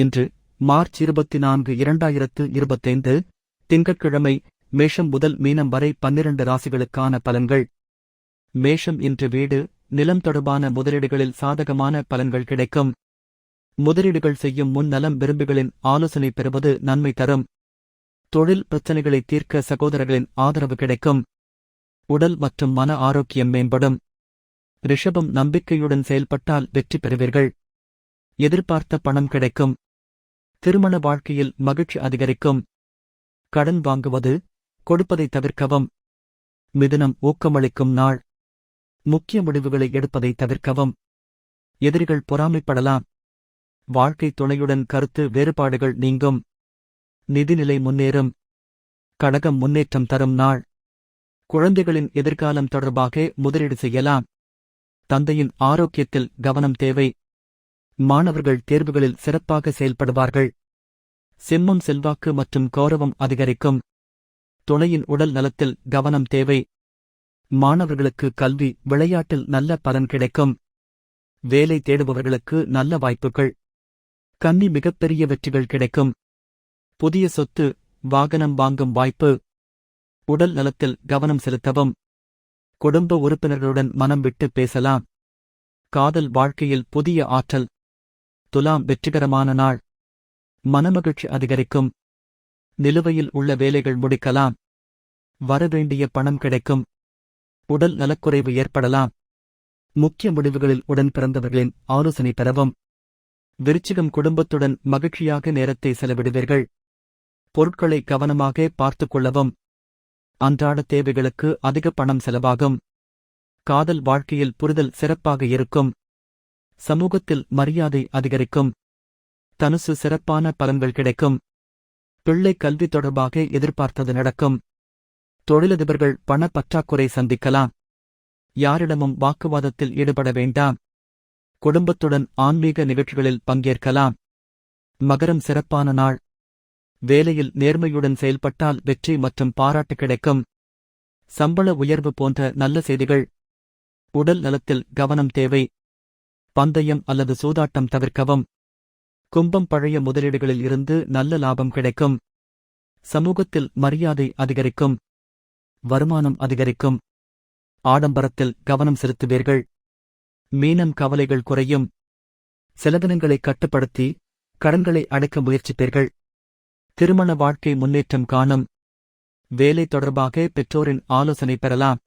இன்று மார்ச் இருபத்தி நான்கு இரண்டாயிரத்து இருபத்தைந்து திங்கட்கிழமை மேஷம் முதல் மீனம் வரை பன்னிரண்டு ராசிகளுக்கான பலன்கள். மேஷம் இன்று வீடு நிலம் தொடர்பான முதலீடுகளில் சாதகமான பலன்கள் கிடைக்கும். முதலீடுகள் செய்யும் முன் நலம் விரும்புகளின் ஆலோசனை பெறுவது நன்மை தரும். தொழில் பிரச்சனைகளை தீர்க்க சகோதரர்களின் ஆதரவு கிடைக்கும். உடல் மற்றும் மன ஆரோக்கியம் மேம்படும். ரிஷபம் நம்பிக்கையுடன் செயல்பட்டால் வெற்றி பெறுவீர்கள். எதிர்பார்த்த பணம் கிடைக்கும். திருமண வாழ்க்கையில் மகிழ்ச்சி அதிகரிக்கும். கடன் வாங்குவது கொடுப்பதை தவிர்க்கவும். மிதுனம் ஊக்கமளிக்கும் நாள். முக்கிய முடிவுகளை எடுப்பதை தவிர்க்கவும். எதிரிகள் பொறாமைப்படலாம். வாழ்க்கை துணையுடன் கருத்து வேறுபாடுகள் நீங்கும். நிதிநிலை முன்னேறும். கடகம் முன்னேற்றம் தரும் நாள். குழந்தைகளின் எதிர்காலம் தொடர்பாக முதலீடு செய்யலாம். தந்தையின் ஆரோக்கியத்தில் கவனம் தேவை. மாணவர்கள் தேர்வுகளில் சிறப்பாக செயல்படுவார்கள். சிம்மம் செல்வாக்கு மற்றும் கௌரவம் அதிகரிக்கும். துணையின் உடல் நலத்தில் கவனம் தேவை. மாணவர்களுக்கு கல்வி விளையாட்டில் நல்ல பலன் கிடைக்கும். வேலை தேடுபவர்களுக்கு நல்ல வாய்ப்புகள். கன்னி மிகப்பெரிய வெற்றிகள் கிடைக்கும். புதிய சொத்து வாகனம் வாங்கும் வாய்ப்பு. உடல் நலத்தில் கவனம் செலுத்தவும். குடும்ப உறுப்பினர்களுடன் மனம் விட்டு பேசலாம். காதல் வாழ்க்கையில் புதிய ஆற்றல். துலாம் வெற்றிகரமான நாள். மனமகிழ்ச்சி அதிகரிக்கும். நிலுவையில் உள்ள வேலைகள் முடிக்கலாம். வரவேண்டிய பணம் கிடைக்கும். உடல் நலக்குறைவு ஏற்படலாம். முக்கிய முடிவுகளில் உடன் பிறந்தவர்களின் ஆலோசனை பெறவும். விருச்சிகம் குடும்பத்துடன் மகிழ்ச்சியாக நேரத்தை செலவிடுவீர்கள். பொருட்களை கவனமாக பார்த்துக் கொள்ளவும். அன்றாட தேவைகளுக்கு அதிக பணம் செலவாகும். காதல் வாழ்க்கையில் புரிதல் சிறப்பாக இருக்கும். சமூகத்தில் மரியாதை அதிகரிக்கும். தனுசு சிறப்பான பலன்கள் கிடைக்கும். பிள்ளை கல்வி தொடர்பாக எதிர்பார்த்தது நடக்கும். தொழிலதிபர்கள் பண பற்றாக்குறை சந்திக்கலாம். யாரிடமும் வாக்குவாதத்தில் ஈடுபட வேண்டாம். குடும்பத்துடன் ஆன்மீக நிகழ்ச்சிகளில் பங்கேற்கலாம். மகரம் சிறப்பான நாள். வேலையில் நேர்மையுடன் செயல்பட்டால் வெற்றி மற்றும் பாராட்டு கிடைக்கும். சம்பள உயர்வு போன்ற நல்ல செய்திகள். உடல் நலத்தில் கவனம் தேவை. பந்தயம் அல்லது சூதாட்டம் தவிர்க்கவும். கும்பம் பழைய முதலீடுகளில் இருந்து நல்ல லாபம் கிடைக்கும். சமூகத்தில் மரியாதை அதிகரிக்கும். வருமானம் அதிகரிக்கும். ஆடம்பரத்தில் கவனம் செலுத்துவீர்கள். மீனம் கவலைகள் குறையும். செலவினங்களை கட்டுப்படுத்தி கடன்களை அடைக்க முயற்சிப்பீர்கள். திருமண வாழ்க்கை முன்னேற்றம் காணும். வேலை தொடர்பாக பெற்றோரின் ஆலோசனை பெறலாம்.